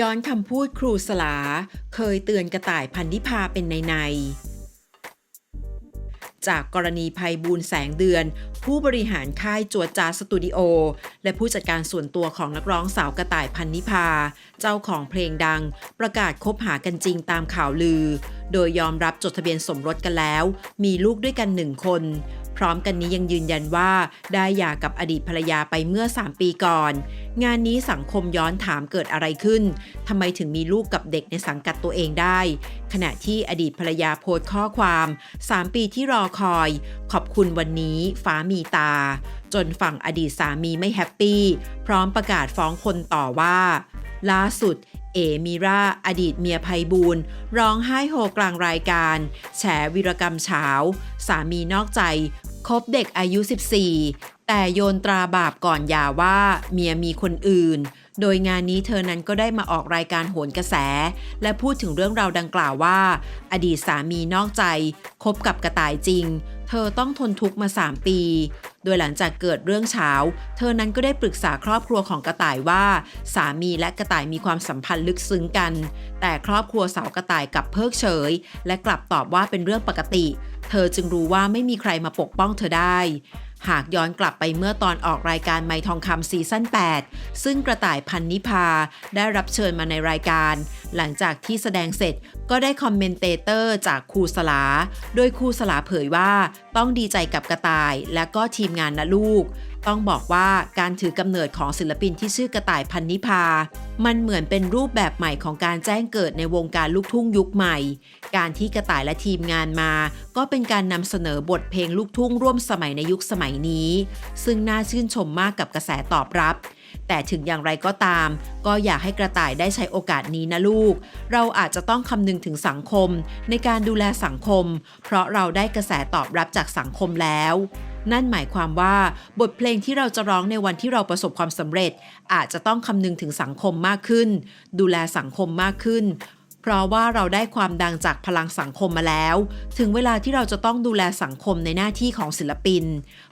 ย้อนคำพูดครูสลา เคยเตือนกระต่ายพันธิพาเป็นในในๆจากกรณีภัยบูลแสงเดือน ผู้บริหารค่ายจวดจาสตูดิโอ และผู้จัดการส่วนตัวของนักร้องสาวกระต่ายพันนิพา เจ้าของเพลงดัง ประกาศคบหากันจริงตามข่าวลือ โดยยอมรับจดทะเบียนสมรสกันแล้ว มีลูกด้วยกันหนึ่งคน พร้อมกันนี้ยังยืนยันว่าได้หย่ากับอดีตภรรยาไปเมื่อ 3 ปีก่อน งานนี้สังคมย้อนถามเกิดอะไรขึ้นทำไมถึงมีลูกกับเด็กในสังกัดตัวเองได้ ขณะที่อดีตภรรยาโพสต์ข้อความ 3 ปีที่รอคอย ขอบคุณวันนี้ฟ้ามีตา จนฝั่งอดีตสามีไม่แฮปปี้ พร้อมประกาศฟ้องคนต่อว่า ล่าสุดเอมิราอดีตเมียภัยบูลร้องไห้โฮกลางรายการ แฉวิรกรรมเช้า สามีนอกใจคบเด็กอายุ 14 แต่โยนตราบาปก่อนหย่าว่าเมียมีคนอื่น โดยงานนี้เธอนั้นก็ได้มาออกรายการโหนกระแส และพูดถึงเรื่องราวดังกล่าวว่า อดีตสามีนอกใจคบกับกระต่ายจริง เธอต้องทนทุกข์มา 3 ปี โดยหลังจากเกิดเรื่องเช้า เธอนั้นก็ได้ปรึกษาครอบครัวของกระต่ายว่า สามีและกระต่ายมีความสัมพันธ์ลึกซึ้งกัน แต่ครอบครัวสาวกระต่ายกลับเพิกเฉย และกลับตอบว่าเป็นเรื่องปกติ เธอจึงรู้ว่าไม่มีใครมาปกป้องเธอได้ หากย้อนกลับไปเมื่อตอนออกรายการไมทองคำซีซั่น8 ซึ่งกระต่ายพันนิพาได้รับเชิญมาในรายการ หลังจากที่แสดงเสร็จก็ได้คอมเมนเตเตอร์จากครูสลา โดยครูสลาเผยว่าต้องดีใจกับกระต่ายและก็ทีมงานนะลูก ต้องบอกว่าการถือกำเนิดของศิลปินที่ชื่อกระต่ายพันนิพา มันเหมือนเป็นรูปแบบใหม่ของการแจ้งเกิดในวงการลูกทุ่งยุคใหม่ การที่กระต่ายและทีมงานมา ก็เป็นการนำเสนอบทเพลงลูกทุ่งร่วมสมัยในยุคสมัยนี้ ซึ่งน่าชื่นชมมากกับกระแสตอบรับ แต่ถึงอย่างไรก็ตาม ก็อยากให้กระต่ายได้ใช้โอกาสนี้นะลูก เราอาจจะต้องคำนึงถึงสังคม ในการดูแลสังคม เพราะเราได้กระแสตอบรับจากสังคมแล้วนั่นหมายความว่าบทเพลงที่เราจะร้องในวันที่เราประสบความสำเร็จ อาจจะต้องคำนึงถึงสังคมมากขึ้น ดูแลสังคมมากขึ้น เพราะว่าเราได้ความดังจากพลังสังคมมาแล้ว ถึงเวลาที่เราจะต้องดูแลสังคมในหน้าที่ของศิลปิน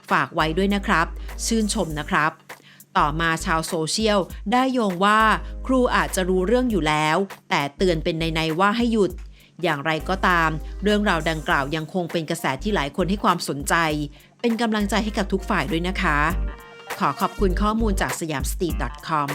ฝากไว้ด้วยนะครับ ชื่นชมนะครับ ต่อมาชาวโซเชียลได้โยงว่าครูอาจจะรู้เรื่องอยู่แล้ว แต่เตือนเป็นในๆว่าให้หยุด อย่างไรก็ตาม เรื่องราวดังกล่าวยังคงเป็นกระแสที่หลายคนให้ความสนใจ เป็นกำลังใจให้กับทุกฝ่ายด้วยนะคะ ขอขอบคุณข้อมูลจากสยามสตรีท .com